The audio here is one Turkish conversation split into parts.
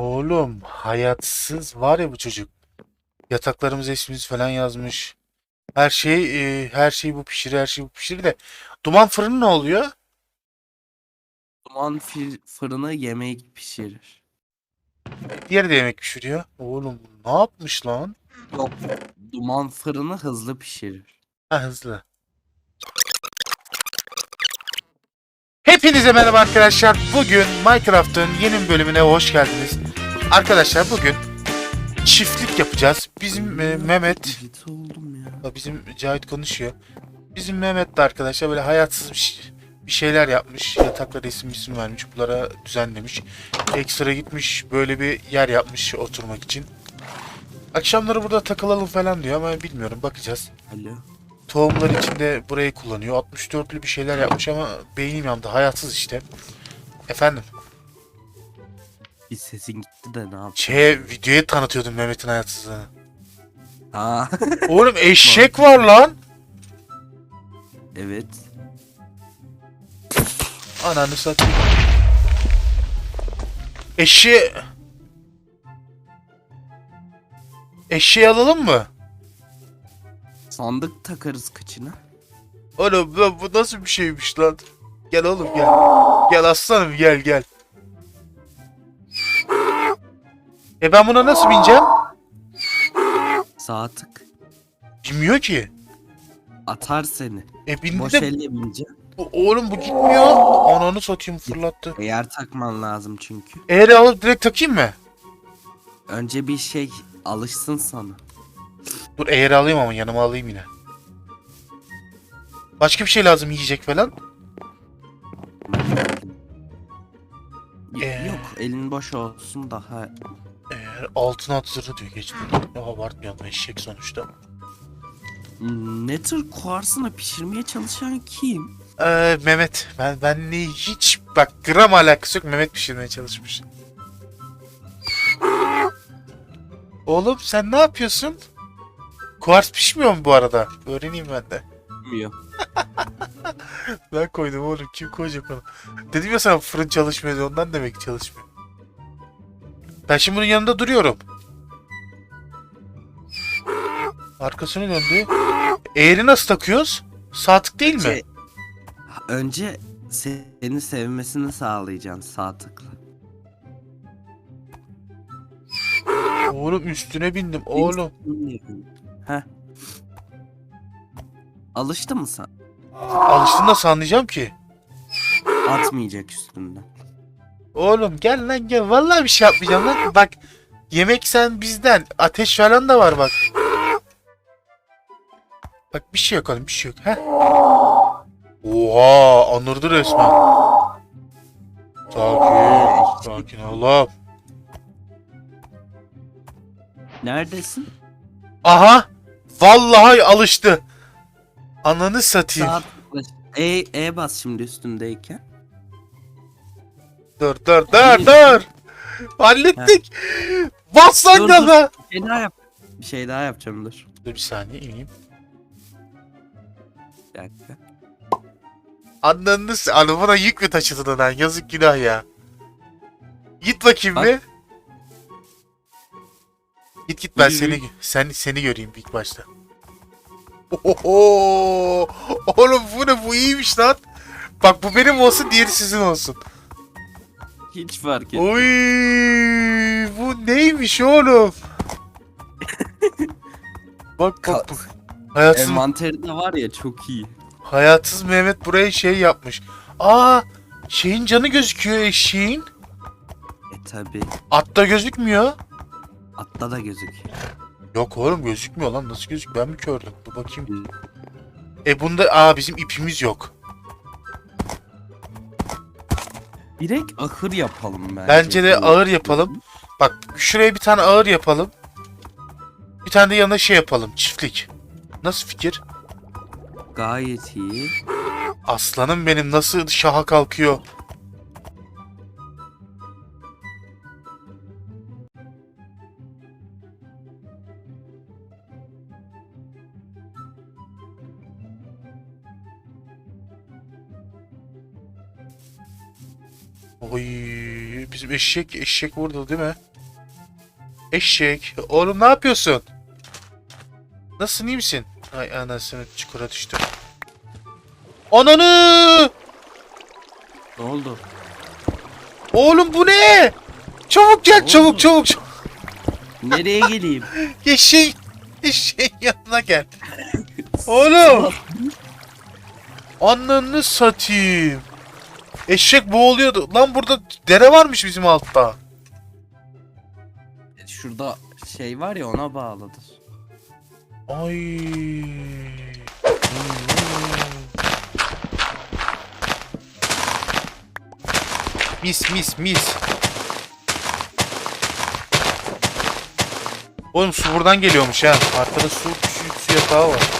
Oğlum hayatsız var ya bu çocuk. Yataklarımız ismimiz falan yazmış. Her şey e, her şey bu pişirir her şey bu pişirir de. Duman fırını ne oluyor? Duman fir- fırını yemek pişirir. Diğeri de yemek pişiriyor. Oğlum ne yapmış lan? Yok. Duman fırını hızlı pişirir. Ha hızlı. Hepinize merhaba arkadaşlar. Bugün Minecraft'ın yeni bölümüne hoş geldiniz. Arkadaşlar bugün çiftlik yapacağız. Bizim e, Mehmet Bizim Cahit konuşuyor. Bizim Mehmet de arkadaşlar böyle hayatsız bir, bir şeyler yapmış. Yataklara isim isim vermiş. Bunlara düzenlemiş. Ekstra gitmiş böyle bir yer yapmış oturmak için. Akşamları burada takılalım falan diyor ama bilmiyorum bakacağız. Alo. Tohumlar için de burayı kullanıyor. 64'lü bir şeyler yapmış ama beynim yandı. Hayatsız işte. Efendim. Bir sesin gitti de ne yapayım? Şey videoyu tanıtıyordum Mehmet'in hayatsızlığını. Aa. Oğlum eşek var lan. evet. Ananı satayım. Eşi... Eşeği alalım mı? Sandık takarız kıçına. Oğlum bu, bu nasıl bir şeymiş lan? Gel oğlum gel. Gel aslanım gel gel. E ben buna nasıl bineceğim? Sağ tık. Bilmiyor ki. Atar seni. E bindi Boş de elle bineceksin. bu- oğlum bu gitmiyor. Ananı satayım fırlattı. Eğer takman lazım çünkü. Eğri alıp direkt takayım mı? Önce bir şey alışsın sana. Dur eğri alayım ama yanıma alayım yine. Başka bir şey lazım yiyecek falan. Y- Ee. Yok elin boş olsun daha. Eğer altın at zırhı diyor geçti. Ya abartmayalım eşek sonuçta. Hmm, Ne tür kuarsına pişirmeye çalışan kim? Ee, Mehmet ben benle hiç bak gram alakası yok Mehmet pişirmeye çalışmış. Oğlum sen ne yapıyorsun? Kuars pişmiyor mu bu arada? Öğreneyim ben de. Bilmiyor. Ben koydum oğlum kim koyacak onu? Dedim ya sana fırın çalışmıyor ondan demek çalışmıyor. Ben şimdi bunun yanında duruyorum. Arkasını döndü. Eğri nasıl takıyoruz? Sağ tık değil mi? Şey, önce seni sevmesini sağlayacaksın sağ tıkla. Oğlum üstüne bindim oğlum. Heh. Alıştı mı sen? Alıştın nasıl anlayacağım ki? Atmayacak üstünden. Oğlum gel lan gel. Vallahi bir şey yapmayacağım lan. Bak yemek sen bizden. Ateş falan da var bak. Bak bir şey yok oğlum bir şey yok. Heh. Oha anırdı resmen. Sakin. Sakin oğlum. Neredesin? Aha. Vallahi alıştı. Ananı satayım. Tıkla. E, e bas şimdi üstündeyken. Dur dur dur dur. Hallettik. Bas Dur, gaza. Bir şey daha yap. Bir şey daha yapacağım dur. Dur bir saniye ineyim. Bir dakika. Ananı s- Ana bana yük mü taşıdın lan? Yazık günah ya. Git bakayım Bak. bir. Git git ben Yürü, seni sen seni göreyim ilk başta. Oho! Oğlum bu ne bu iyiymiş lan. Bak bu benim olsun diğeri sizin olsun. Hiç fark etmez. Oy! Bu neymiş oğlum? bak bak bak. Hayatsız, Envanteri de var ya çok iyi. hayatsız Mehmet buraya şey yapmış. Aa! Şeyin canı gözüküyor eşeğin. E tabi. Atta gözükmüyor. Atta da gözüküyor. Yok oğlum gözükmüyor lan. Nasıl gözüküyor? Ben mi gördüm? Dur bakayım. E bunda aa bizim ipimiz yok. Direkt ahır yapalım bence. Bence de ağır yapalım. Bak şuraya bir tane ağır yapalım. Bir tane de yanına şey yapalım. Çiftlik. Nasıl fikir? Gayet iyi. Aslanım benim nasıl şaha kalkıyor. Oy bizim eşek eşek burada değil mi? Eşek. Oğlum ne yapıyorsun? Nasılsın iyi misin? Ay anasını çukura düştüm. Ananı! Ne oldu? Oğlum bu ne? Çabuk gel çabuk çabuk çabuk. Nereye geleyim? Eşeğin, eşeğin yanına gel. Oğlum. Ananı satayım. Eşek boğuluyordu. Lan burada dere varmış bizim altta. Şurada şey var ya ona bağlıdır. Ay. Mis mis mis. Oğlum su buradan geliyormuş ha. Arkada su, su, su yatağı var.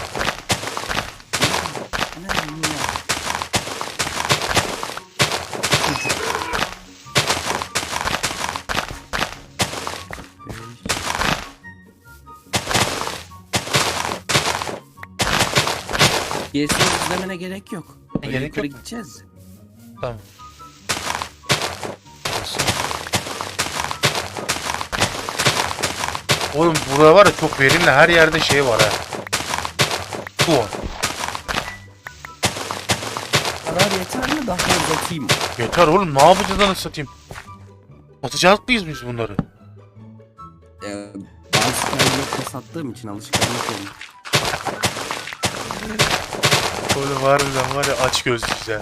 Gerisini izlemene gerek yok. Ne Öyle gerek yok gideceğiz. Tamam. Oğlum burada var ya çok verimli her yerde şey var ha. Bu. Karar yeter mi daha uzatayım? Yeter oğlum ne yapacağız anasını satayım. Atacağız mıyız biz bunları? Ee, bazı kaynakla sattığım için alışkanlık olmuş. Oğlum harbiden var ya aç gözlüyüz ha.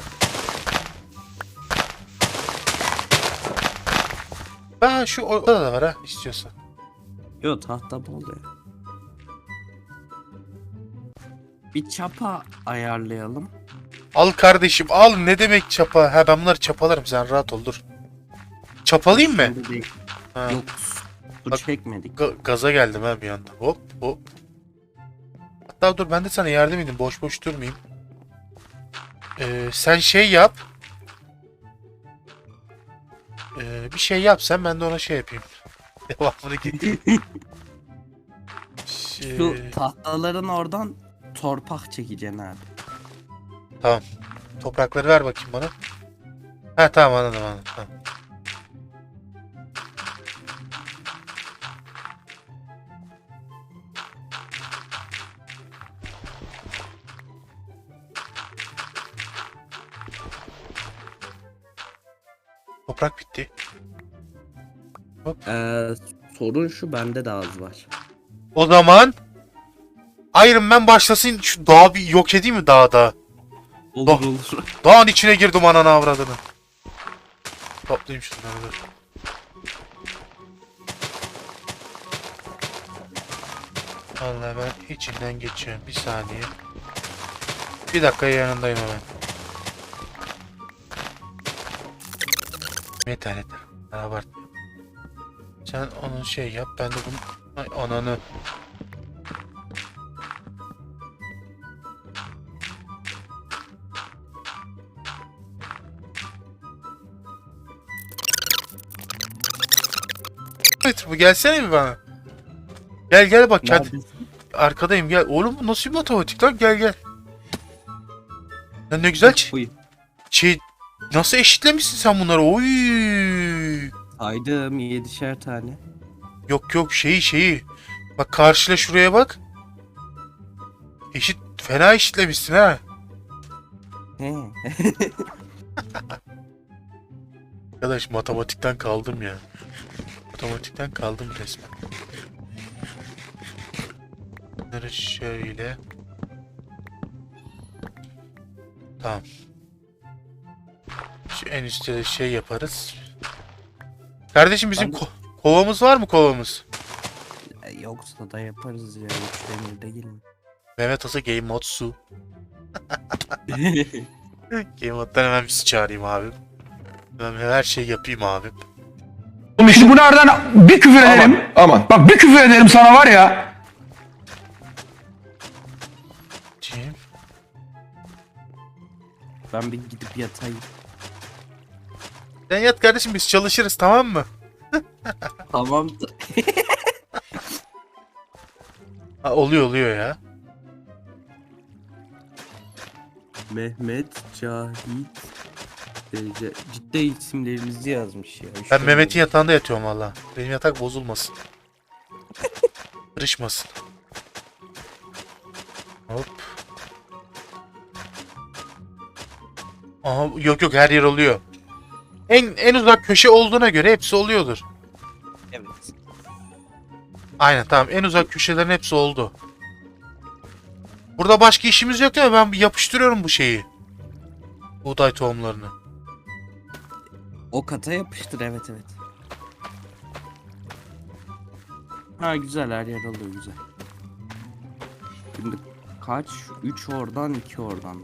Ha şu orada da var ha istiyorsan. Yo tahta bol ya. Bir çapa ayarlayalım. Al kardeşim al ne demek çapa? Ha ben bunları çapalarım sen rahat ol dur. Çapalayayım mı? Şimdi değil. Ha. Yok su Bak- çekmedik. Ga- gaza geldim ha bir anda. Hop hop. Hatta dur ben de sana yardım edeyim. Boş boş durmayayım. Ee, sen şey yap. Ee, bir şey yap sen ben de ona şey yapayım. Devamını getir. Şey- Şu tahtaların oradan torpak çekeceksin abi. Toprakları ver bakayım bana. Ha tamam anladım anladım. Tamam. Toprak bitti. Ee, sorun şu bende de az var. O zaman Iron Man başlasın şu dağı bir yok edeyim mi dağda? Olur Oh. olur. Dağın içine girdim ananı avradını. Toplayayım şunları dur. Vallahi ben içinden geçiyorum. Bir saniye. Bir dakika yanındayım hemen. Yeter yeter. Ben abartmıyorum. Sen onun şey yap. Ben de bunu... Ay ananı. Evet bu gelsene bir bana. Gel gel bak kend- Neredesin? arkadayım gel. Oğlum bu nasıl bir matematik lan gel gel. Lan ne güzel Uy, şey nasıl eşitlemişsin sen bunları? Oy. Saydım yedişer tane. Yok yok şeyi şeyi. Bak karşıla şuraya bak. Eşit fena eşitlemişsin ha. He. Arkadaş matematikten kaldım ya. Matematikten kaldım resmen. Bunları şöyle. Tamam. En üstte şey yaparız. Kardeşim bizim Ben ko- kovamız var mı kovamız? E, Yoksa da yaparız ya. Üç demirde gelin. Mehmet Asa Game Mod su. Game Mod'dan hemen su çağırayım abi. Hemen her şeyi yapayım abi. Oğlum Şimdi bunlardan bir küfür ederim. Aman. Bak bir küfür ederim sana var ya. Ben bir gidip yatayım. Sen yat kardeşim biz çalışırız tamam mı? Tamam. Ha, oluyor oluyor ya. Mehmet, Cahit, Derece. Ciddi isimlerimizi yazmış ya. Üç Ben tane Mehmet'in yatağında yatıyorum valla. Benim yatak bozulmasın. Kırışmasın. Hop. Aha yok yok her yer oluyor. En en uzak köşe olduğuna göre hepsi oluyordur. Evet. Aynen tamam en uzak köşelerin hepsi oldu. Burada başka işimiz yok değil mi? Ben yapıştırıyorum bu şeyi. Buğday tohumlarını. O kata yapıştır evet evet. Ha güzel her yer oluyor güzel. Şimdi kaç? 3 oradan 2 oradan.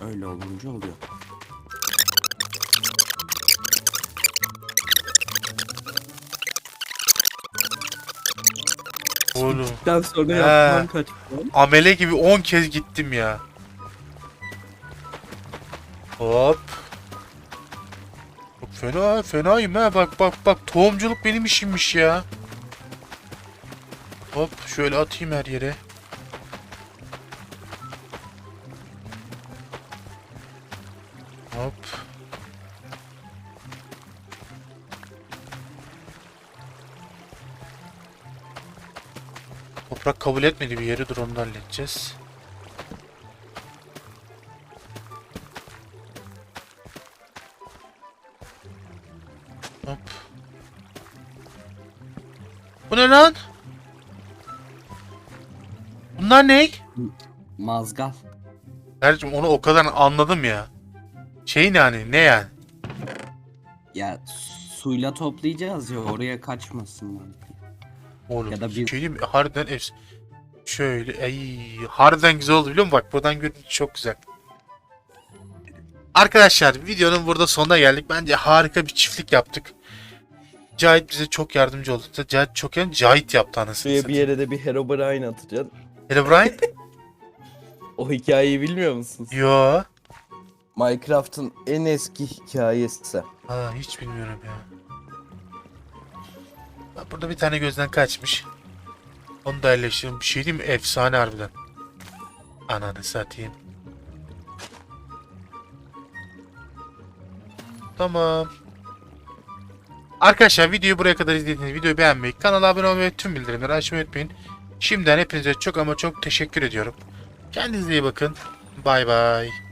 Öyle olunca oluyor. Oğlum. Ben sonra He. yapmam kaç puan? Amele gibi 10 kez gittim ya. Hop. Çok fena, fenayım ha. Bak bak bak tohumculuk benim işimmiş ya. Hop şöyle atayım her yere. Hop. Toprak kabul etmedi bir yeri dur onu da halledeceğiz. Hop. Bu ne lan? Bunlar ne? Mazgal. Kardeşim onu o kadar anladım ya. Şey ne hani ne yani? Ya suyla toplayacağız ya oraya kaçmasın mantığı. Oğlum Ya da bir- şey diyeyim mi? harbiden efs. Şöyle ay harbiden güzel oldu biliyor musun? Bak buradan görünce çok güzel. Arkadaşlar videonun burada sonuna geldik. Bence harika bir çiftlik yaptık. Cahit bize çok yardımcı oldu. Cahit çok yani Cahit yaptı anasını Şuraya bir satayım. yere de bir Herobrine atacaksın. Hele Brian? O hikayeyi bilmiyor musunuz? Yo. Minecraft'ın en eski hikayesi. Aa hiç bilmiyorum ya. Burada bir tane gözden kaçmış. Onu da yerleştirelim. Bir şey diyeyim mi? Efsane harbiden. Ananı satayım. Tamam. Arkadaşlar videoyu buraya kadar izlediğiniz videoyu beğenmeyi, kanala abone olmayı tüm bildirimleri açmayı unutmayın. Şimdiden hepinize çok ama çok teşekkür ediyorum. Kendinize iyi bakın. Bay bay.